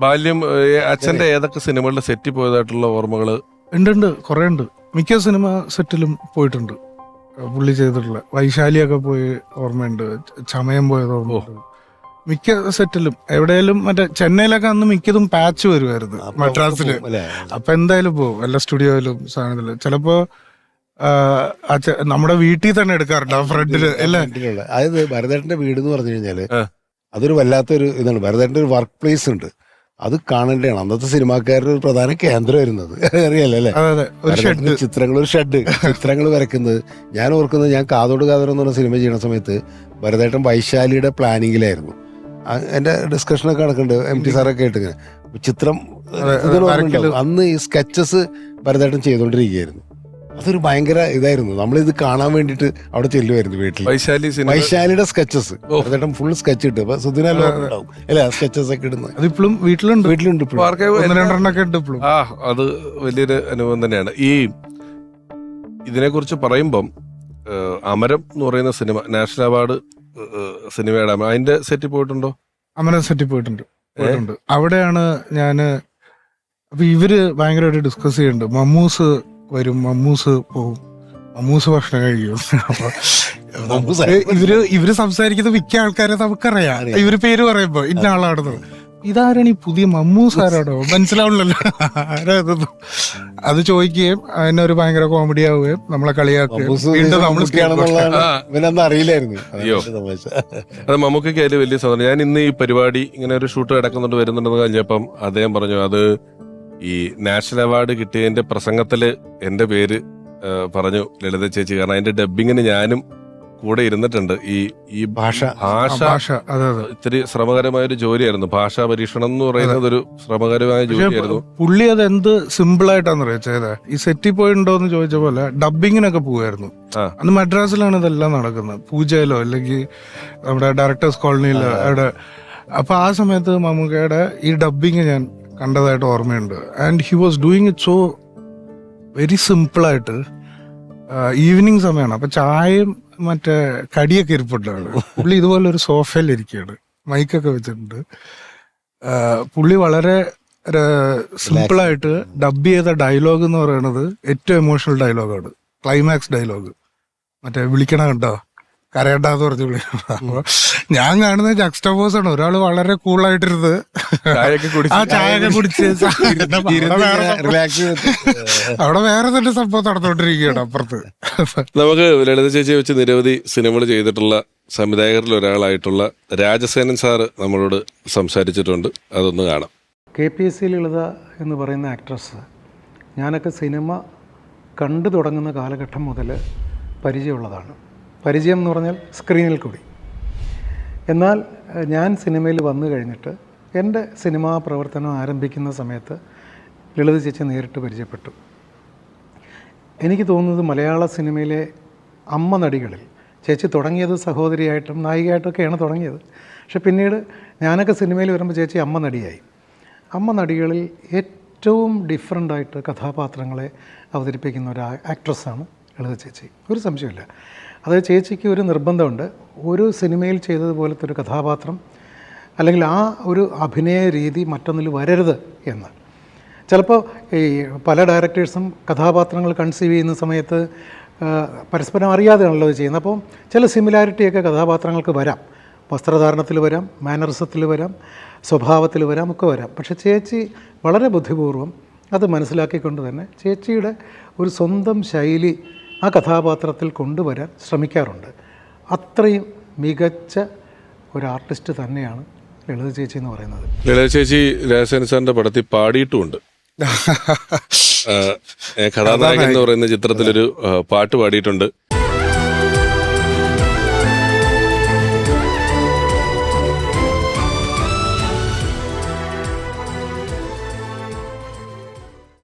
ബാല്യം അച്ഛന്റെ ഏതൊക്കെ സിനിമകളിൽ സെറ്റിൽ പോയതായിട്ടുള്ള ഓർമ്മകൾ ഉണ്ട് ഉണ്ട്. കുറെ ഉണ്ട്. മിക്ക സിനിമ സെറ്റിലും പോയിട്ടുണ്ട്. പുള്ളി ചെയ്തിട്ടുള്ള. വൈശാലിയൊക്കെ പോയി ഓർമ്മയുണ്ട്. ചമയം പോയത് ഓർമ്മയുണ്ട്. മിക്ക സെറ്റിലും. എവിടെയാലും മറ്റേ ചെന്നൈയിലൊക്കെ അന്ന് മിക്കതും പാച്ച് വരുമായിരുന്നു മദ്രാസിൽ. അപ്പൊ എന്തായാലും പോകും എല്ലാ സ്റ്റുഡിയോയിലും സാധനത്തിലും. ചിലപ്പോ നമ്മുടെ വീട്ടിൽ തന്നെ എടുക്കാറുണ്ട്. ആ ഫ്രണ്ടിൽ. അല്ലേ? അതായത് ഭരതേട്ടന്റെ വീട് എന്ന് പറഞ്ഞു കഴിഞ്ഞാൽ. അതൊരു വല്ലാത്തൊരു ഇതാണ്. ഭരതേട്ടന്റെ ഒരു വർക്ക് പ്ലേസ് ഉണ്ട്. അത് കാണേണ്ടതാണ് അന്നത്തെ സിനിമാക്കാരുടെ ഒരു പ്രധാന കേന്ദ്രമായിരുന്നു വരുന്നത് അറിയല്ലേ അല്ലേ? അതെ അതെ. ഒരു ഷെഡ്. ചിത്രങ്ങൾ ഒരു ഷെഡ്. ചിത്രങ്ങൾ വരയ്ക്കുന്നത്. ഞാൻ ഓർക്കുന്നത് ഞാൻ കാതോട് കാതോരം എന്ന് പറഞ്ഞ സിനിമ ചെയ്യുന്ന സമയത്ത് ഭരതേട്ടൻ വൈശാലിയുടെ പ്ലാനിങ്ങിലായിരുന്നു. എന്റെ ഡിസ്കഷനൊക്കെ നടക്കുന്നുണ്ട്. എം ടി സാറൊക്കെ ആയിട്ട് ഇങ്ങനെ ചിത്രം. അന്ന് ഈ സ്കെച്ചസ് ഭരതേട്ടൻ ചെയ്തുകൊണ്ടിരിക്കുകയായിരുന്നു. അതൊരു ഭയങ്കര ഇതായിരുന്നു. ഇത് കാണാൻ വേണ്ടിട്ട് അവിടെ ചെല്ലുമായിരുന്നു വീട്ടിൽ. വൈശാലി സിനിമ വൈശാലിയുടെ സ്കെച്ചസ് ഓ. ഫുൾ സ്കെച്ച് ഇട്ട്. അപ്പൊ സുദിനല്ലോ ഉണ്ടാവും. അല്ലേ? സ്കെച്ചസ് ഒക്കെ ഇടുന്നത്. അതിപ്പോഴും വീട്ടിലുണ്ട്. വീട്ടിലുണ്ട് ഇപ്പോഴും. ഒന്ന് ഉണ്ട് ആ അത് വലിയൊരു അനുഭവം തന്നെയാണ്. ഈ ഇതിനെക്കുറിച്ച് പറയുമ്പം ഏഹ്, അമരം എന്ന് പറയുന്ന സിനിമ നാഷണൽ അവാർഡ് ഏഹ്, സിനിമയുടെ അതിന്റെ സെറ്റിൽ പോയിട്ടുണ്ടോ? അമരം സെറ്റിൽ പോയിട്ടുണ്ട്. പോയിട്ടുണ്ട്. അവിടെയാണ് ഞാൻ അപ്പൊ ഇവർ ഭയങ്കരമായിട്ട് ഡിസ്കസ് ചെയ്യുന്നുണ്ട്. മമ്മൂസ് വരും മമ്മൂസ് പോവും. മമ്മൂസ് ഭക്ഷണം കഴിക്കും. അപ്പൊ ഇവർ ഇവർ സംസാരിക്കുന്ന മിക്ക ആൾക്കാരെ നമുക്കറിയാം. ഇവർ പേര് പറയുമ്പോ ഇന്ന ആളാണെന്ന്. ഇതാരാണ് ഈ പുതിയ മമ്മൂസ് ആരാടോ മനസ്സിലാവില്ലല്ലോ ആരാ ഇതൊന്നും അത് ചോദിക്കുകയും അതിനെ ഒരു ഭയങ്കര കോമഡി ആവുകയും നമ്മളെ കളിയാക്കുകയും അറിയില്ലായിരുന്നു. അത് മമ്മൂക്കൊക്കെ അതിൽ വലിയ സാധനം. ഞാൻ ഇന്ന് ഈ പരിപാടി ഇങ്ങനെ ഒരു ഷൂട്ട് കിടക്കുന്നുണ്ട് വരുന്നുണ്ടെന്ന് കഴിഞ്ഞപ്പം അദ്ദേഹം പറഞ്ഞു അത് ഈ നാഷണൽ അവാർഡ് കിട്ടിയതിന്റെ പ്രസംഗത്തിൽ എന്റെ പേര് പറഞ്ഞു ലളിത ചേച്ചി. കാരണം അതിന്റെ ഡബിങ്ങിന് ഞാനും കൂടെ ഇരുന്നിട്ടുണ്ട്. ഈ ഈ ഭാഷ ഭാഷ ഭാഷ ഇത്തിരി ശ്രമകരമായ ഒരു ജോലിയായിരുന്നു. ഭാഷാ പരീക്ഷണം എന്ന് പറയുന്നത് ഒരു ശ്രമകരമായ ജോലിയായിരുന്നു. പുള്ളി അത് എന്ത് സിമ്പിൾ ആയിട്ടാന്ന് ചെയ്തത് ഈ സെറ്റിൽ പോയിട്ടുണ്ടോ എന്ന് ചോദിച്ച പോലെ ഡബിങ്ങിനൊക്കെ പോവായിരുന്നു. അന്ന് മദ്രാസിലാണ് ഇതെല്ലാം നടക്കുന്നത്. പൂജയിലോ അല്ലെങ്കിൽ നമ്മുടെ ഡയറക്ടേഴ്സ് കോളനിയിലോ അവിടെ. അപ്പൊ ആ സമയത്ത് മമ്മൂക്കയുടെ ഈ ഡബിങ് ഞാൻ കണ്ടതായിട്ട് ഓർമ്മയുണ്ട്. And he was doing it so very സിമ്പിളായിട്ട് ഈവനിങ് സമയമാണ് അപ്പം ചായയും മറ്റേ കടിയൊക്കെ ഇരിപ്പുണ്ടാണ്. പുള്ളി ഇതുപോലെ ഒരു സോഫയിൽ ഇരിക്കുകയാണ്. മൈക്കൊക്കെ വെച്ചിട്ടുണ്ട്. പുള്ളി വളരെ സിമ്പിളായിട്ട് ഡബ് ചെയ്ത ഡയലോഗ് എന്ന് പറയുന്നത് ഏറ്റവും എമോഷണൽ ഡയലോഗാണ് ക്ലൈമാക്സ് ഡയലോഗ് മറ്റേ വിളിക്കണ കണ്ടോ? കരയണ്ടെന്ന് പറഞ്ഞു അപ്പൊ ഞാൻ കാണുന്നത് ജക്സ്റ്റബോസ് ആണ്. ഒരാൾ വളരെ കൂളായിട്ടിരുന്ന് ആ ചായയൊക്കെ കുടിച്ച് അവിടെ വേറെ റിലാക്സ് അവിടെ വേറെ തന്നെ സംഭവം നടന്നുകൊണ്ടിരിക്കുകയാണ് അപ്പുറത്ത്. നമുക്ക് ലളിത ചേച്ചി വെച്ച് നിരവധി സിനിമകൾ ചെയ്തിട്ടുള്ള സംവിധായകരിൽ ഒരാളായിട്ടുള്ള രാജസേനൻ സാറ് നമ്മളോട് സംസാരിച്ചിട്ടുണ്ട്. അതൊന്ന് കാണാം. K P S C Lalitha എന്ന് പറയുന്ന ആക്ട്രസ് ഞാനൊക്കെ സിനിമ കണ്ടു തുടങ്ങുന്ന കാലഘട്ടം മുതൽ പരിചയമുള്ളതാണ്. പരിചയം എന്ന് പറഞ്ഞാൽ സ്ക്രീനിൽ കൂടി. എന്നാൽ ഞാൻ സിനിമയിൽ വന്നു കഴിഞ്ഞിട്ട് എന്റെ സിനിമാ പ്രവർത്തനം ആരംഭിക്കുന്ന സമയത്ത് ലളിത ചേച്ചി നേരിട്ട് പരിചയപ്പെട്ടു. എനിക്ക് തോന്നുന്നത് മലയാള സിനിമയിലെ അമ്മ നടികളിൽ ചേച്ചി തുടങ്ങിയത് സഹോദരിയായിട്ടും നായികയായിട്ടൊക്കെയാണ് തുടങ്ങിയത്. പക്ഷെ പിന്നീട് ഞാനൊക്കെ സിനിമയിൽ വരുമ്പോൾ ചേച്ചി അമ്മ നടിയായി. അമ്മ നടികളിൽ ഏറ്റവും ഡിഫറന്റായിട്ട് കഥാപാത്രങ്ങളെ അവതരിപ്പിക്കുന്ന ഒരു ആക്ട്രസ്സാണ് ലളിത ചേച്ചി. ഒരു സംശയമില്ല അത് ചേച്ചിക്ക് ഒരു നിർബന്ധമുണ്ട്. ഒരു സിനിമയിൽ ചെയ്തതുപോലത്തെ ഒരു കഥാപാത്രം അല്ലെങ്കിൽ ആ ഒരു അഭിനയ രീതി മറ്റൊന്നിൽ വരരുത് എന്ന്. ചിലപ്പോൾ ഈ പല ഡയറക്ടേഴ്സും കഥാപാത്രങ്ങൾ കൺസീവ് ചെയ്യുന്ന സമയത്ത് പരസ്പരം അറിയാതെയാണല്ലോ ഇത് ചെയ്യുന്നത്. അപ്പോൾ ചില സിമിലാരിറ്റിയൊക്കെ കഥാപാത്രങ്ങൾക്ക് വരാം. വസ്ത്രധാരണത്തിൽ വരാം മാനറിസത്തിൽ വരാം സ്വഭാവത്തിൽ വരാം ഒക്കെ വരാം. പക്ഷെ ചേച്ചി വളരെ ബുദ്ധിപൂർവം അത് മനസ്സിലാക്കിക്കൊണ്ട് തന്നെ ചേച്ചിയുടെ ഒരു സ്വന്തം ശൈലി ആ കഥാപാത്രത്തിൽ കൊണ്ടുവരാൻ ശ്രമിക്കാറുണ്ട്. അത്രയും മികച്ച ഒരു ആർട്ടിസ്റ്റ് തന്നെയാണ് ലളിത ചേച്ചി എന്ന് പറയുന്നത്. ലളിത ചേച്ചി രാജസേന സാറിന്റെ പടത്തിൽ പാടിയിട്ടുമുണ്ട്. കഥാനായകൻ എന്ന് പറയുന്ന ചിത്രത്തിലൊരു പാട്ട് പാടിയിട്ടുണ്ട്.